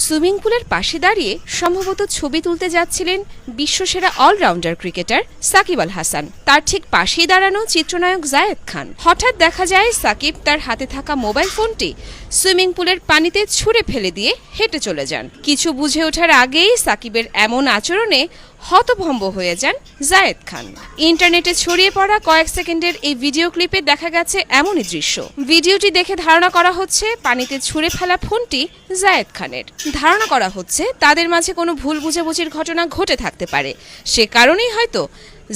Swimming পুলের পাশে দাঁড়িয়ে সম্ভবত ছবি তুলতে যাচ্ছিলেন বিশ্বসেরা অলরাউন্ডার ক্রিকেটার সাকিব আল হাসান। তার ঠিক পাশেই দাঁড়ানো চিত্রনায়ক জায়েদ খান। হঠাৎ দেখা যায় সাকিব তার হাতে থাকা মোবাইল ফোনটি সুইমিং পুলের পানিতে ছুঁড়ে ফেলে দিয়ে হেঁটে চলে যান। কিছু বুঝে ওঠার আগেই সাকিবের এমন আচরণে হতভম্ব হয়ে যান জায়েদ খান। ইন্টারনেটে ছড়িয়ে পড়া কয়েক সেকেন্ডের এই ভিডিও ক্লিপে দেখা গেছে এমনই দৃশ্য। ভিডিওটি দেখে ধারণা করা হচ্ছে, পানিতে ছুঁড়ে ফেলা ফোনটি জায়েদ খানের। ধারণা করা হচ্ছে, তাদের মাঝে কোনো ভুল বুঝাবুঝির ঘটনা ঘটে থাকতে পারে। সে কারণেই হয়তো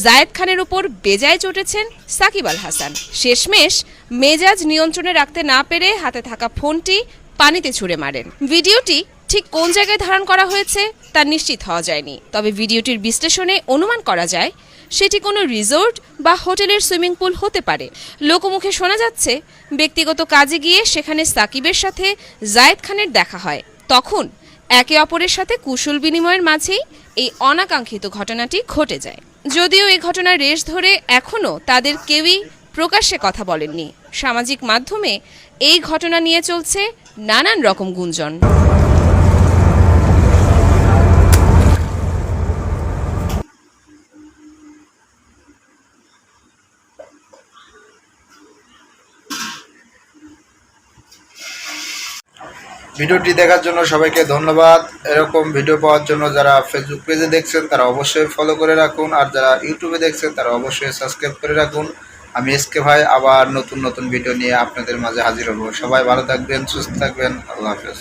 জায়েদ খানের উপর বেজায় চটেছেন সাকিব আল হাসান। শেষমেশ মেজাজ নিয়ন্ত্রণে রাখতে না পেরে হাতে থাকা ফোনটি পানিতে ছুঁড়ে মারেন। ভিডিওটি ঠিক কোন জায়গায় ধারণ করা হয়েছে তা নিশ্চিত হওয়া যায়নি। তবে ভিডিওটির বিশ্লেষণে অনুমান করা যায়, সেটি কোনো রিসোর্ট বা হোটেলের সুইমিং পুল হতে পারে। লোকমুখে শোনা যাচ্ছে, ব্যক্তিগত কাজে গিয়ে সেখানে সাকিবের সাথে জায়েদ খানের দেখা হয়। তখন একে অপরের সাথে কুশল বিনিময়ের মাঝেই এই অনাকাঙ্ক্ষিত ঘটনাটি ঘটে যায়। যদিও এই ঘটনার রেশ ধরে এখনও তাদের কেউই প্রকাশ্যে কথা বলেননি। সামাজিক মাধ্যমে এই ঘটনা নিয়ে চলছে নানান রকম গুঞ্জন। ভিডিওটি দেখার জন্য সবাইকে ধন্যবাদ। এরকম ভিডিও পাওয়ার জন্য যারা ফেসবুক পেজে দেখছেন, তারা অবশ্যই ফলো করে রাখুন। আর যারা ইউটিউবে দেখছেন, তারা অবশ্যই সাবস্ক্রাইব করে রাখুন। আমি এসকে ভাই, আবার নতুন নতুন ভিডিও নিয়ে আপনাদের মাঝে হাজির হব। সবাই ভালো থাকবেন, সুস্থ থাকবেন, আল্লাহ হাফেজ।